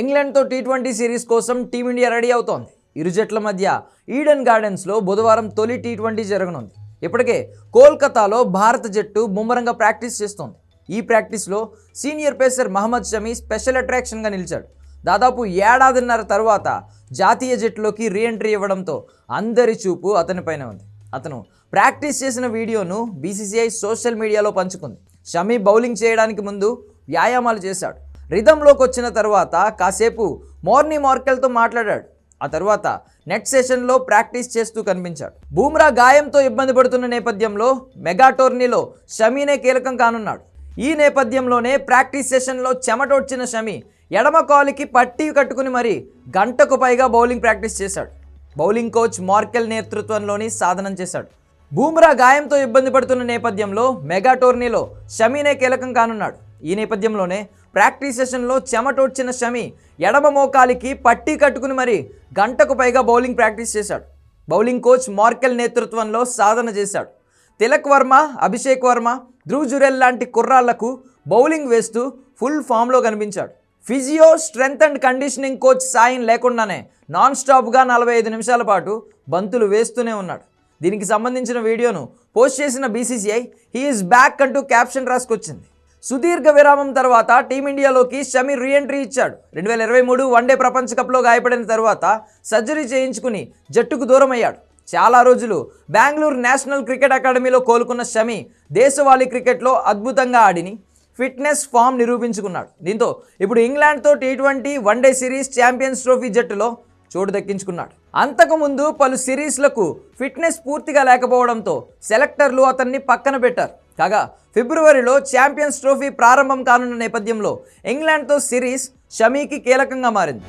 ఇంగ్లాండ్తో T twenty series కోసం team India ready అవుతోంది. ఇరు జట్ల మధ్య ఈడెన్ గార్డెన్స్లో బుధవారం తొలి టీ ట్వంటీ జరగనుంది. ఇప్పటికే కోల్కతాలో భారత జట్టు ముమ్మరంగా ప్రాక్టీస్ చేస్తోంది. ఈ ప్రాక్టీస్లో senior pacer Mohammed Shami special అట్రాక్షన్గా నిలిచాడు. దాదాపు ఏడాదిన్నర తర్వాత జాతీయ జట్టులోకి రీఎంట్రీ ఇవ్వడంతో అందరి చూపు అతనిపైన ఉంది. అతను ప్రాక్టీస్ చేసిన వీడియోను బీసీసీఐ సోషల్ మీడియాలో పంచుకుంది. షమీ బౌలింగ్ చేయడానికి ముందు వ్యాయామాలు చేశాడు. రిధంలోకి వచ్చిన తర్వాత కాసేపు మోర్నీ మార్కెల్తో మాట్లాడాడు. ఆ తర్వాత నెట్ సెషన్లో ప్రాక్టీస్ చేస్తూ కనిపించాడు. బూమ్రా గాయంతో ఇబ్బంది పడుతున్న నేపథ్యంలో మెగా టోర్నీలో షమీనే కీలకం కానున్నాడు. ఈ నేపథ్యంలోనే ప్రాక్టీస్ సెషన్లో చెమటొచ్చిన షమి ఎడమ కాలుకి పట్టి కట్టుకుని మరి గంటకు పైగా బౌలింగ్ ప్రాక్టీస్ చేశాడు. బౌలింగ్ కోచ్ మార్కెల్ నేతృత్వంలోని సాధనం చేశాడు. బూమ్రా గాయంతో ఇబ్బంది పడుతున్న నేపథ్యంలో మెగా టోర్నీలో షమీనే కీలకం కానున్నాడు. ఈ నేపథ్యంలోనే ప్రాక్టీస్ సెషన్లో చెమటోడ్చిన షమి ఎడమ మోకాలికి పట్టీ కట్టుకుని మరి గంటకు పైగా బౌలింగ్ ప్రాక్టీస్ చేశాడు. బౌలింగ్ కోచ్ మార్కెల్ నేతృత్వంలో సాధన చేశాడు. తిలక్ వర్మ అభిషేక్ వర్మ ధ్రువ్ జురెల్ లాంటి కుర్రాళ్ళకు బౌలింగ్ వేస్తూ ఫుల్ ఫామ్లో కనిపించాడు. Physio strength and conditioning coach సాయం లేకుండానే నాన్ స్టాప్గా నలభై ఐదు నిమిషాల పాటు బంతులు వేస్తూనే ఉన్నాడు. దీనికి సంబంధించిన వీడియోను పోస్ట్ చేసిన బీసీసీఐ హీఈస్ బ్యాక్ అంటూ క్యాప్షన్ రాసుకొచ్చింది. సుదీర్ఘ విరామం తర్వాత టీమిండియాలోకి షమి రీఎంట్రీ ఇచ్చాడు. రెండు వేల ఇరవై మూడు వన్డే ప్రపంచ కప్లో గాయపడిన తర్వాత సర్జరీ చేయించుకుని జట్టుకు దూరమయ్యాడు. చాలా రోజులు బెంగళూరు నేషనల్ క్రికెట్ అకాడమీలో కోలుకున్న షమి దేశవాళీ క్రికెట్లో అద్భుతంగా ఆడిని ఫిట్నెస్ ఫామ్ నిరూపించుకున్నాడు. దీంతో ఇప్పుడు ఇంగ్లాండ్తో T twenty one day series champions trophy జట్టులో చోటు దక్కించుకున్నాడు. అంతకుముందు పలు సిరీస్లకు ఫిట్నెస్ పూర్తిగా లేకపోవడంతో సెలెక్టర్లు అతన్ని పక్కన పెట్టారు. కాగా ఫిబ్రవరిలో ఛాంపియన్స్ ట్రోఫీ ప్రారంభం కానున్న నేపథ్యంలో ఇంగ్లాండ్తో సిరీస్ షమీకి కీలకంగా మారింది.